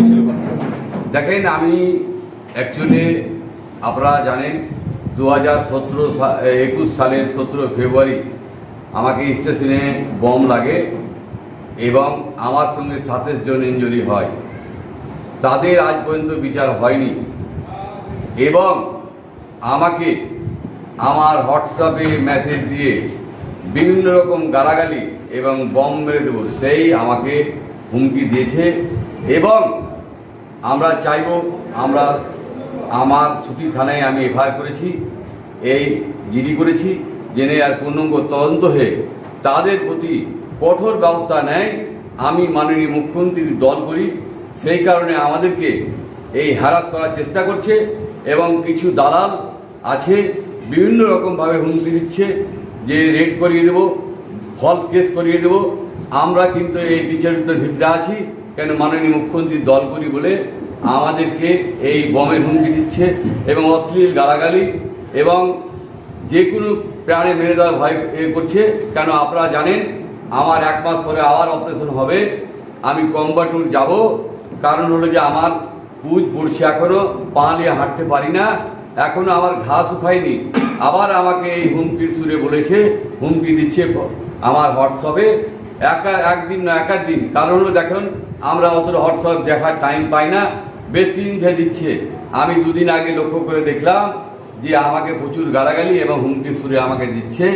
হয়েছিল। দেখেন, আমি অ্যাকচুয়ালি আপনারা জানেন দু হাজার সতেরো একুশ সালের সতেরো ফেব্রুয়ারি আমাকে স্টেশনে বম লাগে এবং আমার সঙ্গে সাতাশ জন ইঞ্জুরি হয়। তাদের আজ পর্যন্ত বিচার হয়নি। এবং আমাকে আমার হোয়াটসঅ্যাপে মেসেজ দিয়ে বিভিন্ন রকম গালাগালি এবং বম মেরে দেবো, সেই আমাকে হুমকি দিয়েছে। এবং আমরা চাইব, আমরা আমার ছুটি থানায় আমি এফআইআর করেছি, এই জিডি করেছি, জেনে আর পূর্ণাঙ্গ তদন্ত হয়ে তাদের প্রতি কঠোর ব্যবস্থা নেয়, আমি মাননীয় মুখ্যমন্ত্রীর দল করি, সেই কারণে আমাদেরকে এই হ্যারাস করার চেষ্টা করছে এবং কিছু দালাল আছে, বিভিন্ন রকমভাবে হুমকি দিচ্ছে, যে রেড করিয়ে দেবো ফলস কেস করিয়ে দেব, আমরা কিন্তু এই বিচারিত ভিতরে আছি। কেন মাননীয় মুখ্যমন্ত্রীর দল করি বলে আমাদেরকে এই বমের হুমকি দিচ্ছে এবং অশ্লীল গালাগালি এবং যে কোনো প্রাণে মেরে দেওয়ার ভয় করছে। কেন আপনারা জানেন, আমার এক মাস পরে আবার অপারেশন হবে। আমি কম্বাটুর যাব। কারণ হলো যে আমার পুজ পড়ছে এখনও পা নিয়ে হাঁটতে পারি না। এখনও আমার ঘা শুকায়নি। আবার আমাকে এই হুমকির সুরে বলেছে, হুমকি দিচ্ছে আমার হোয়াটসঅ্যাপে। একা, একদিন না দিন। কারণ হলো দেখুন আমরা অতটা হোয়াটসঅ্যাপ দেখার টাইম পাই না। বেশি ধরে দিচ্ছে। আমি দুদিন আগে লক্ষ্য করে দেখলাম যে আমাকে প্রচুর গালাগালি এবং হুমকি সুরে আমাকে দিচ্ছে।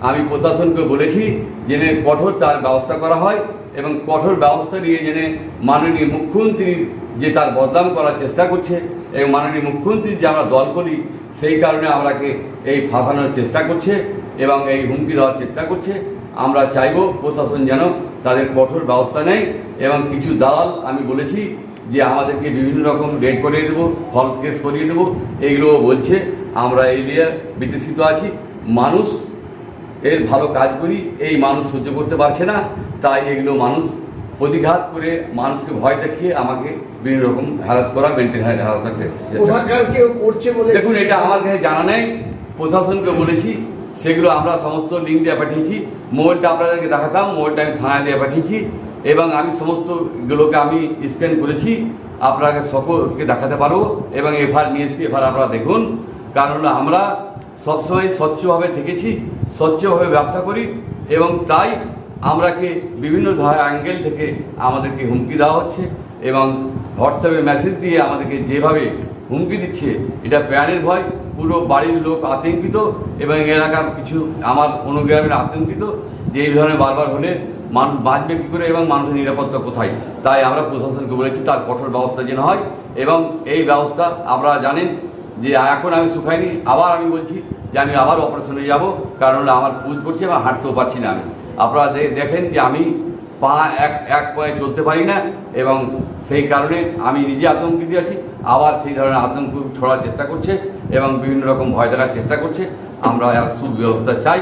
আমি প্রশাসনকে বলেছি জেনে কঠোর তার ব্যবস্থা করা হয় এবং কঠোর ব্যবস্থা নিয়ে জেনে মাননীয় মুখ্যমন্ত্রীর যে তার বদনাম করার চেষ্টা করছে এবং মাননীয় মুখ্যমন্ত্রীর যে আমরা দল করি, সেই কারণে আমরাকে এই ফাঁসানোর চেষ্টা করছে। এবং এই হুমকি দেওয়ার চেষ্টা করছে। আমরা চাইব প্রশাসন যেন তাদের কঠোর ব্যবস্থা নেয় এবং কিছু দালাল আমি বলেছি যে আমাদেরকে বিভিন্ন রকম রেড করিয়ে দেবো ফলস কেস করিয়ে দেবো এইগুলো বলছে। আমরা এই নিয়ে বিতৃষিত আছি। মানুষ এর ভালো কাজ করি এই মানুষ সহ্য করতে পারছে না তাই এগুলো মানুষ প্রতিঘাত করে মানুষকে ভয় দেখিয়ে আমাকে বিভিন্ন রকম হ্যারাস করা মেন্টেন হ্যারাস করতে করছে বলে দেখুন এটা আমার কাছে জানা নেই। প্রশাসনকে বলেছি সেগুলো আমরা সমস্ত লিঙ্ক দিয়ে পাঠিয়েছি। মোবাইলটা আপনাদেরকে দেখাতাম, মোবাইলটা আমি থানায় দিয়ে পাঠিয়েছি। এবং আমি সমস্ত গুলোকে আমি স্ক্যান করেছি। আপনাকে সকলকে দেখাতে পারব এবং এফআর নিয়ে এসেছি এফআর আপনারা দেখুন। কারণ আমরা সবসময় স্বচ্ছভাবে থেকেছি, স্বচ্ছভাবে ব্যবসা করি এবং তাই আমরাকে বিভিন্ন অ্যাঙ্গেল থেকে আমাদেরকে হুমকি দেওয়া হচ্ছে এবং হোয়াটসঅ্যাপে মেসেজ দিয়ে আমাদেরকে যেভাবে হুমকি দিচ্ছে, এটা প্যানের ভয়। পুরো বাড়ির লোক আতঙ্কিত এবং এলাকার কিছু আমার অনুগ্রামের আতঙ্কিত যে এই ধরনের বারবার হলে মানুষ বাঁচবে কী করে এবং মানুষের নিরাপত্তা কোথায়? তাই আমরা প্রশাসনকে বলেছি তার কঠোর ব্যবস্থা যেন হয় এবং এই ব্যবস্থা আপনারা জানেন যে এখন আমি শুকাইনি, আবার আমি বলছি যে আমি আবার অপারেশনে যাব, কারণ আমার পুজ করছে এবং হাঁটতেও পারছি না আমি। আপনারা দেখেন যে আমি পা এক এক পায়ে চলতে পারি না এবং সেই কারণে আমি নিজে আতঙ্কিত আছি। আবার সেই ধরনের আতঙ্ক ছড়ার চেষ্টা করছে এবং বিভিন্ন রকম ভয় দেখার চেষ্টা করছে। আমরা এক সুব্যবস্থা চাই।